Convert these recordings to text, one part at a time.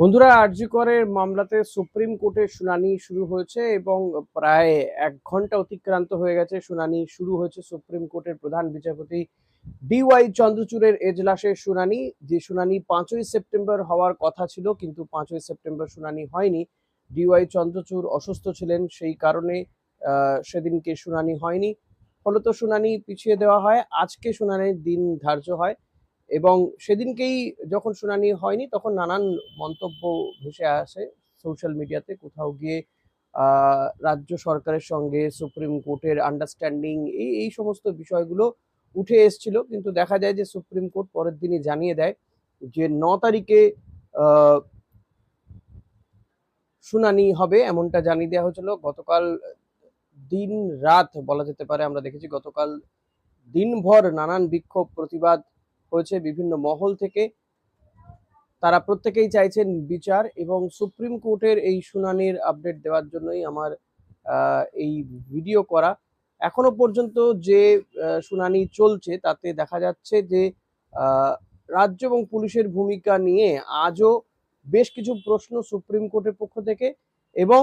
বন্ধুরা, আরজি করের মামলাতে সুপ্রিম কোর্টের শুনানি শুরু হয়েছে এবং প্রায় এক ঘণ্টা অতিক্রান্ত হয়ে গেছে শুনানি শুরু হয়েছে সুপ্রিম কোর্টের প্রধান বিচারপতি ডিওয়াই চন্দ্রচূড়ের এজলাসের শুনানি। যে শুনানি পাঁচই সেপ্টেম্বর হওয়ার কথা ছিল, কিন্তু পাঁচই সেপ্টেম্বর শুনানি হয়নি। ডিওয়াই চন্দ্রচূড় অসুস্থ ছিলেন, সেই কারণে সেদিনকে শুনানি হয়নি। ফলত শুনানি পিছিয়ে দেওয়া হয়। আজকে শুনানির দিন ধার্য হয়। এবং সেদিনকেই যখন শুনানি হয়নি, তখন নানান মন্তব্য ভেসে আসে সোশ্যাল মিডিয়াতে কোথাও গিয়ে রাজ্য সরকারের সঙ্গে, সুপ্রিম কোর্টের আন্ডারস্ট্যান্ডিং এই এই সমস্ত বিষয়গুলো উঠে এসেছিল। কিন্তু দেখা যায় যে, সুপ্রিম কোর্ট পরের দিনই জানিয়ে দেয় যে, ন তারিখে শুনানি হবে এমনটা জানিয়ে দেওয়া হয়েছিল। গতকাল দিন রাত বলা যেতে পারে, আমরা দেখেছি গতকাল দিনভর নানান বিক্ষোভ, প্রতিবাদ হয়েছে বিভিন্ন মহল থেকে। তারা প্রত্যেকেই চাইছেন বিচার এবং সুপ্রিম কোর্টের এই শুনানির আপডেট দেওয়ার জন্যই আমার এই ভিডিও করা। এখনও পর্যন্ত যে শুনানি চলছে তাতে দেখা যাচ্ছে যে রাজ্য এবং পুলিশের ভূমিকা নিয়ে আজও বেশ কিছু প্রশ্ন সুপ্রিম কোর্টের পক্ষ থেকে এবং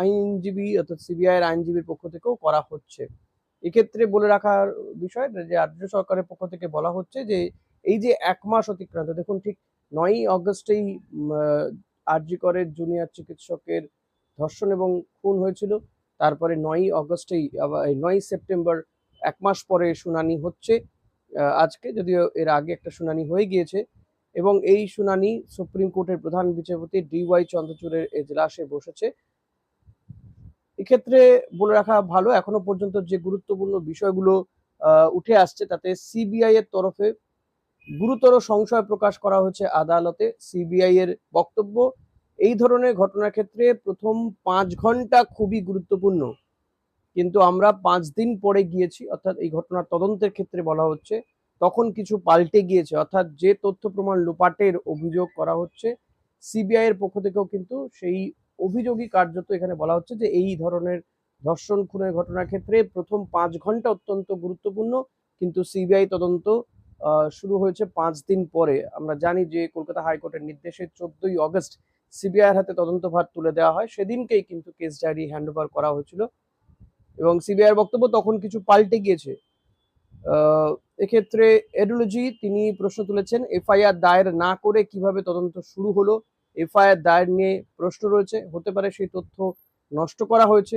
আইনজীবী অর্থাৎ সিবিআইয়ের আইনজীবীর পক্ষ থেকেও করা হচ্ছে। এক্ষেত্রে বলে রাখার বিষয় যে রাজ্য সরকারের পক্ষ থেকে বলা হচ্ছে যে এই যে এক মাস অতিক্রান্ত, দেখুন ঠিক নয়ই অগস্টেই আরজি করের জুনিয়র চিকিৎসকের ধর্ষণ এবং খুন হয়েছিল। তারপরে নয়ই অগস্টেই নয়ই সেপ্টেম্বর এক মাস পরে শুনানি হচ্ছে। আজকে যদিও এর আগে একটা শুনানি হয়ে গিয়েছে এবং এই শুনানি সুপ্রিম কোর্টের প্রধান বিচারপতি ডি ওয়াই চন্দ্রচূড়ের এজলাসে বসেছে। এক্ষেত্রে বলে রাখা ভালো, এখনও পর্যন্ত যে গুরুত্বপূর্ণ বিষয়গুলো উঠে আসছে তাতে সিবিআই এর তরফে গুরুতর সংশয় প্রকাশ করা হয়েছে আদালতে। সিবিআই এর বক্তব্য, এই ধরনের ঘটনার ক্ষেত্রে প্রথম পাঁচ ঘণ্টা খুবই গুরুত্বপূর্ণ। কিন্তু আমরা পাঁচ দিন পরে গিয়েছি, অর্থাৎ এই ঘটনার তদন্তের ক্ষেত্রে বলা হচ্ছে, তখন কিছু পাল্টে গিয়েছে। অর্থাৎ যে তথ্য প্রমাণ লোপাটের অভিযোগ করা হচ্ছে সিবিআই এর পক্ষ থেকেও কিন্তু সেই অভিযোগই কার্যত এখানে বলা হচ্ছে যে এই ধরনের ধর্ষণ, খুনের ঘটনার ক্ষেত্রে প্রথম পাঁচ ঘণ্টা অত্যন্ত গুরুত্বপূর্ণ। কিন্তু সিবিআই তদন্ত শুরু হয়েছে পাঁচ দিন পরে। আমরা জানি যে কলকাতা হাইকোর্টের নির্দেশে চোদ্দই অগস্ট সিবিআই হাতে তদন্তভার তুলে দেওয়া হয়। সেদিনকেই কিন্তু কেস ডায়েরি হ্যান্ড করা হয়েছিল। এবং সিবিআই বক্তব্য তখন কিছু পাল্টে গিয়েছে। এক্ষেত্রে এডোলজি তিনি প্রশ্ন তুলেছেন, এফআইআর দায়ের না করে কীভাবে তদন্ত শুরু হলো এফআইআর দায়ের নিয়ে প্রশ্ন রয়েছে, হতে পারে সেই তথ্য নষ্ট করা হয়েছে।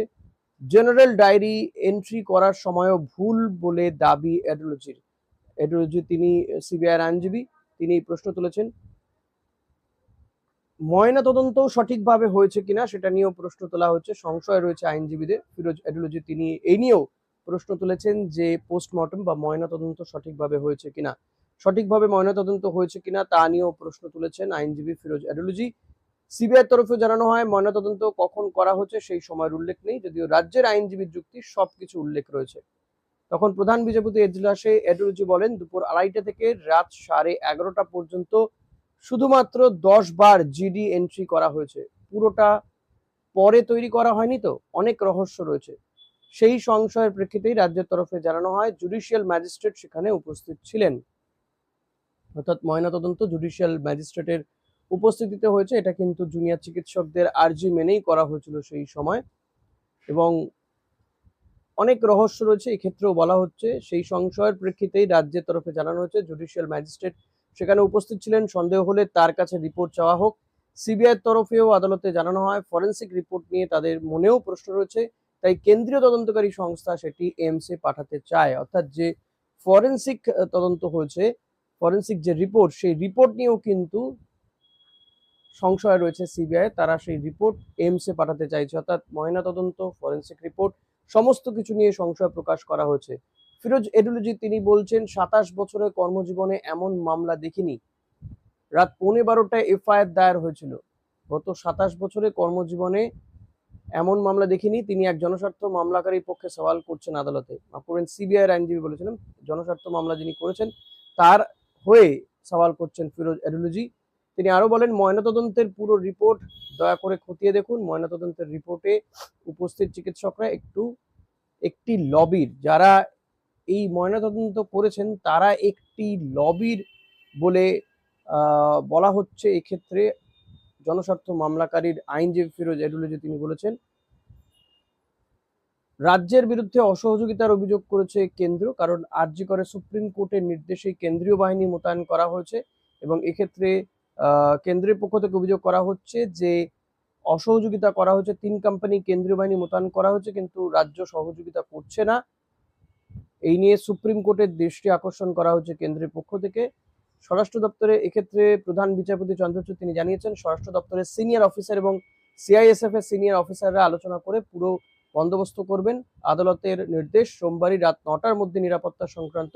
জেনারেল ডায়েরি এন্ট্রি করার সময়ও ভুল বলে দাবি এডুলজির এডুলজি তিনি সিবিআইয়ের আইনজীবী, তিনি এই প্রশ্ন তুলেছেন। ময়না তদন্ত সঠিকভাবে হয়েছে কিনা সেটা নিয়েও প্রশ্ন তোলা হচ্ছে সংশয় রয়েছে আইনজীবীদের। ফিরোজ এডুলজি তিনি এই নিয়েও প্রশ্ন তুলেছেন যে পোস্টমর্টম বা ময়না তদন্ত সঠিকভাবে হয়েছে কিনা। সঠিকভাবে ময়না তদন্ত হয়েছে কিনা তা নিয়েও প্রশ্ন তুলেছেন আইনজীবী ফিরোজ এডুলজি সিবিআই তরফে জানানো হয়, ময়নাতদন্ত কখন করা হচ্ছে সেই সময়ের উল্লেখ নেই, যদিও রাজ্যের আইনজীবীর যুক্তি সবকিছু উল্লেখ রয়েছে। তখন প্রধান বিচারপতি এজলাসে এডুলজি বলেন, দুপুর আড়াইটা থেকে রাত সাড়ে এগারোটা পর্যন্ত শুধুমাত্র দশ বার জিডি এন্ট্রি করা হয়েছে। পুরোটা পরে তৈরি করা হয়নি তো, অনেক রহস্য রয়েছে। সেই সংশয়ের প্রেক্ষিতেই রাজ্যের তরফে জানানো হয়, জুডিশিয়াল ম্যাজিস্ট্রেট সেখানে উপস্থিত ছিলেন। অর্থাৎ ময়নাতদন্ত জুডিশিয়াল ম্যাজিস্ট্রেটের উপস্থিতিতে হয়েছে। এটা কিন্তু জুনিয়র চিকিৎসকদের আর্জি মেনেই করা হয়েছিল সেই সময়। এবং অনেক রহস্য রয়েছে এই ক্ষেত্রেও বলা হচ্ছে। সেই সংশয়ের প্রেক্ষিতেই রাজ্যের তরফে জানানো হয়েছে, জুডিশিয়াল ম্যাজিস্ট্রেট সেখানে উপস্থিত ছিলেন। সন্দেহ হলে তার কাছে রিপোর্ট চাওয়া হোক। সিবিআই তরফেও আদালতে জানানো হয়, ফরেন্সিক রিপোর্ট নিয়ে তাদের মনেও প্রশ্ন রয়েছে। তাই কেন্দ্রীয় তদন্তকারী সংস্থা সেটি এমসে পাঠাতে চায়। অর্থাৎ যে ফরেন্সিক তদন্ত হয়েছে ফরেন্সিক যে রিপোর্ট, সেই রিপোর্ট নিয়েও কিন্তু সংশয় রয়েছে সিবিআই। তারা সেই রিপোর্ট এমসে পাঠাতে চাইছে। অর্থাৎ ময়না তদন্ত ফরেন্সিক রিপোর্ট, সমস্ত কিছু নিয়ে সংশয় প্রকাশ করা হয়েছে। ফিরোজ এডুলজি তিনি বলছেন, সাতাশ বছরের কর্মজীবনে এমন মামলা দেখিনি। রাত পৌনে বারোটায় এফআইআর দায়ের হয়েছিল। গত সাতাশ বছরের কর্মজীবনে এমন মামলা দেখিনি। তিনি এক জনস্বার্থ মামলাকারীর পক্ষে সওয়াল করছেন আদালতে। মাফ করবেন সিবিআই আইনজীবী বলেছিলেন, জনস্বার্থ মামলা যিনি করেছেন, তার হয়ে সওয়াল করছেন ফিরোজ এডুলজি তিনি আরও বলেন, ময়নাতদন্তের পুরো রিপোর্ট দয়া করে খতিয়ে দেখুন। ময়নাতদন্তের রিপোর্টে উপস্থিত চিকিৎসকরা একটু, একটি লবির, যারা এই ময়নাতদন্ত করেছেন, তারা একটি লবির বলে বলা হচ্ছে এক্ষেত্রে জনস্বার্থ মামলাকারীর আইনজীবী ফিরোজ এডুলজি তিনি বলেছেন। রাজ্যের বিরুদ্ধে অসহযোগিতার অভিযোগ করেছে কেন্দ্র, কারণ আরজি করে সুপ্রিম কোর্টের নির্দেশে কেন্দ্রীয় বাহিনী মোতায়েন করা হয়েছে এবং এক্ষেত্রে কেন্দ্রের পক্ষ থেকে অভিযোগ করা হচ্ছে যে অসহযোগিতা করা হয়েছে, তিন কোম্পানি কেন্দ্রীয় বাহিনী মোতায়েন করা হয়েছে, কিন্তু রাজ্য সহযোগিতা করছে না। এই নিয়ে সুপ্রিম কোর্টের দৃষ্টি আকর্ষণ করা হয়েছে কেন্দ্রের পক্ষ থেকে। স্বরাষ্ট্র দপ্তরে এক্ষেত্রে প্রধান বিচারপতি চন্দ্রচূড় তিনি জানিয়েছেন, স্বরাষ্ট্র দপ্তরের সিনিয়র অফিসার এবং সিআইএসএফ এর সিনিয়র অফিসাররা আলোচনা করে পুরো বন্দোবস্ত করবেন। আদালতের নির্দেশ, সোমবারই রাত নটার মধ্যে নিরাপত্তা সংক্রান্ত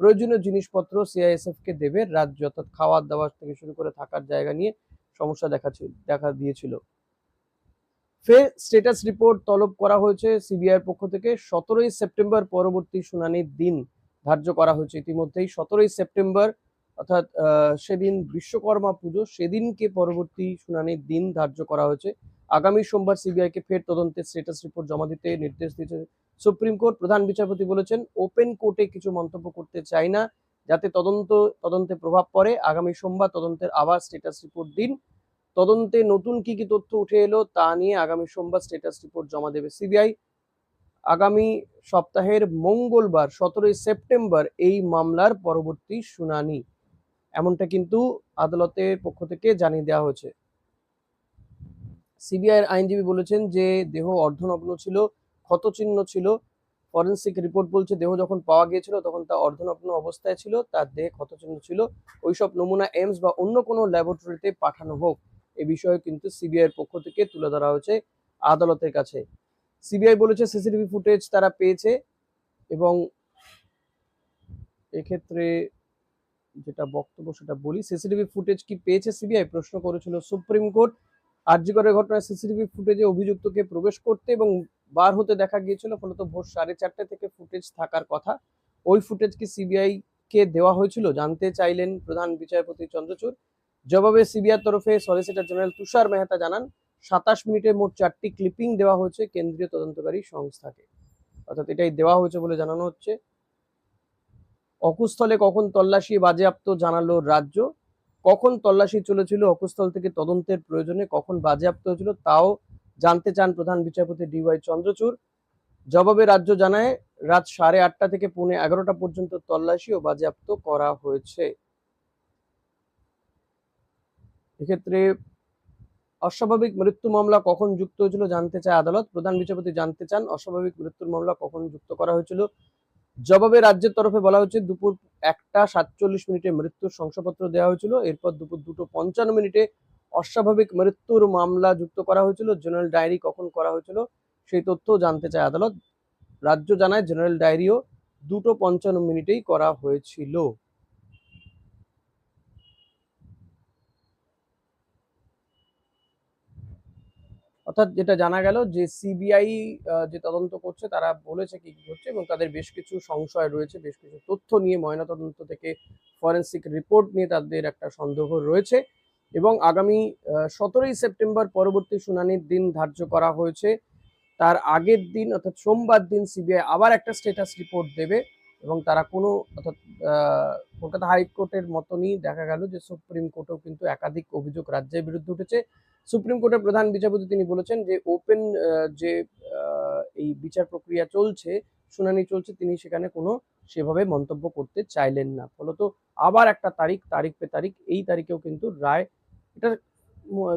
প্রয়োজনীয় জিনিসপত্র সিআইএসএফ কে দেবে। রাজ্য অর্থাৎ খাওয়ার দাওয়ার থেকে শুরু করে থাকার জায়গা নিয়ে সমস্যা দেখা দেখা দিয়েছিল। ফের স্ট্যাটাস রিপোর্ট তলব করা হয়েছে সিবিআই পক্ষ থেকে। সতেরোই সেপ্টেম্বর পরবর্তী শুনানির দিন ধার্য করা হয়েছে। ইতিমধ্যেই সতেরোই সেপ্টেম্বর, অর্থাৎ সেদিন বিশ্বকর্মা পুজো, সেদিনকে পরবর্তী শুনানির দিন ধার্য করা হয়েছে। আগামী সোমবার সিবিআই কে ফের তদন্তের স্টেটাস রিপোর্ট জমা দিতে নির্দেশ দিয়েছে সুপ্রিম কোর্ট। প্রধান বিচারপতি বলেছেন ওপেন কোর্টে কিছু মন্তব্য করতে চাই না, যাতে তদন্ত, তদন্তে প্রভাব পড়ে। আগামী সোমবার তদন্তের আবার স্টেটাস রিপোর্ট দিন। তদন্তে নতুন কি কি তথ্য উঠে এলো তা নিয়ে আগামী সোমবার স্টেটাস রিপোর্ট জমা দেবে সিবিআই। আগামী সপ্তাহের মঙ্গলবার, সতেরোই সেপ্টেম্বর এই মামলার পরবর্তী শুনানি। এমনটা কিন্তু আদালতের পক্ষ থেকে জানিয়ে দেওয়া হয়েছে। সিবিআই এর আইনজীবী বলেছেন যে দেহ অর্ধনগ্ন ছিল, ক্ষতচিহ্ন ছিল। ফরেন্সিক রিপোর্ট বলছে দেহ যখন পাওয়া গিয়েছিল তখন তা অর্ধনগ্ন অবস্থায় ছিল, তার দেহে ক্ষতচিহ্ন ছিল। ওইসব নমুনা এমস বা অন্য কোনো ল্যাবরেটরিতে পাঠানো হোক, এ বিষয়ে কিন্তু সিবিআই এর পক্ষ থেকে তুলে ধরা হয়েছে আদালতের কাছে। সিবিআই বলেছে সিসিটিভি ফুটেজ তারা পেয়েছে এবং এক্ষেত্রে যেটা বক্তব্য সেটা বলি, সিসিটিভি ফুটেজ কি পেয়েছে সিবিআই? প্রশ্ন করেছিল সুপ্রিম কোর্ট। আরজিকরের ঘটনায় সিসিটিভি ফুটেজে অভিযুক্তকে প্রবেশ করতে এবং বার হতে দেখা গিয়েছিল, ফলত ভোর সাড়ে চারটে থেকে ফুটেজ থাকার কথা। ওই ফুটেজ কি সিবিআই কে দেওয়া হয়েছিল জানতে চাইলেন প্রধান বিচারপতি চন্দ্রচূড়। জবাবে সিবিআই তরফে সলিসিটর জেনারেল তুষার মেহতা জানান, সাতাশ মিনিটে মোট চারটি ক্লিপিং দেওয়া হয়েছে কেন্দ্রীয় তদন্তকারী সংস্থাকে। অর্থাৎ এটাই দেওয়া হয়েছে বলে জানানো হচ্ছে। অকুস্থলে কখন তল্লাশি বাজেয়াপ্ত জানালো রাজ্য? কখন তল্লাশি চলেছিল, অকুস্থল থেকে তদন্তের প্রয়োজনে কখন বাজেয়াপ্ত হয়েছিল, তাও জানতে চান প্রধান বিচারপতি ডিওয়াই চন্দ্রচূড়। জবাবে রাজ্য জানায়, রাত সাড়ে আটটা থেকে পৌনে এগারোটা পর্যন্ত তল্লাশি ও বাজেয়াপ্ত করা হয়েছে। এক্ষেত্রে অস্বাভাবিক মৃত্যু মামলা কখন যুক্ত হয়েছিল জানতে চায় আদালত। প্রধান বিচারপতি জানতে চান, অস্বাভাবিক মৃত্যুর মামলা কখন যুক্ত করা হয়েছিল জবাবে রাজ্যের তরফে বলা হয়েছে, দুপুর একটা সাতচল্লিশ মিনিটে মৃত্যুর শংসাপত্র দেওয়া হয়েছিল। এরপর দুপুর দুটো পঞ্চান্ন মিনিটে অস্বাভাবিক মৃত্যুর মামলা যুক্ত করা হয়েছিল। জেনারেল ডায়েরি কখন করা হয়েছিল সেই তথ্য জানতে চায় আদালত। রাজ্য জানায়, জেনারেল ডায়েরিও দুটো পঞ্চান্ন মিনিটেই করা হয়েছিল। অর্থাৎ যেটা জানা গেল যে সিবিআই যে তদন্ত করছে তারা বলেছে কি হচ্ছে এবং তাদের বেশ কিছু সংশয় রয়েছে, বেশ কিছু তথ্য নিয়ে ময়নাতদন্ত থেকে ফরেন্সিক রিপোর্ট নিয়ে তাদের একটা সন্দেহ রয়েছে এবং আগামী সতেরোই সেপ্টেম্বর পরবর্তী শুনানির দিন ধার্য করা হয়েছে। তার আগের দিন অর্থাৎ সোমবার দিন সিবিআই আবার একটা স্টেটাস রিপোর্ট দেবে। এবং তারা কোনো, অর্থাৎ কলকাতা হাইকোর্টের মতনই দেখা গেল যে সুপ্রিম কোর্টেও কিন্তু একাধিক অভিযোগ রাজ্যের বিরুদ্ধে উঠেছে। সুপ্রিম কোর্টের প্রধান বিচারপতি তিনি বলেছেন যে ওপেন যে এই বিচার প্রক্রিয়া চলছে, শুনানি চলছে, তিনি সেখানে কোনো সেভাবে মন্তব্য করতে চাইলেন না। ফলত আবার একটা তারিখ তারিখ পে তারিখ, এই তারিখেও কিন্তু রায়, এটা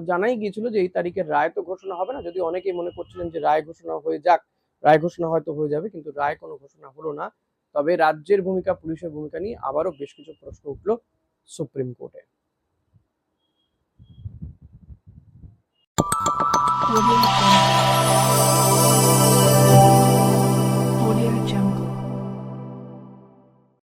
জানাই গিয়েছিল যে এই তারিখের রায় তো ঘোষণা হবে না। যদি অনেকেই মনে করছিলেন যে রায় ঘোষণা হয়ে যাক, রায় ঘোষণা হয়তো হয়ে যাবে, কিন্তু রায় কোনো ঘোষণা হলো না। তবে রাজ্যের ভূমিকা পুলিশের ভূমিকা নিয়ে আবারও বেশ কিছু প্রশ্ন উঠল সুপ্রিম কোর্টে.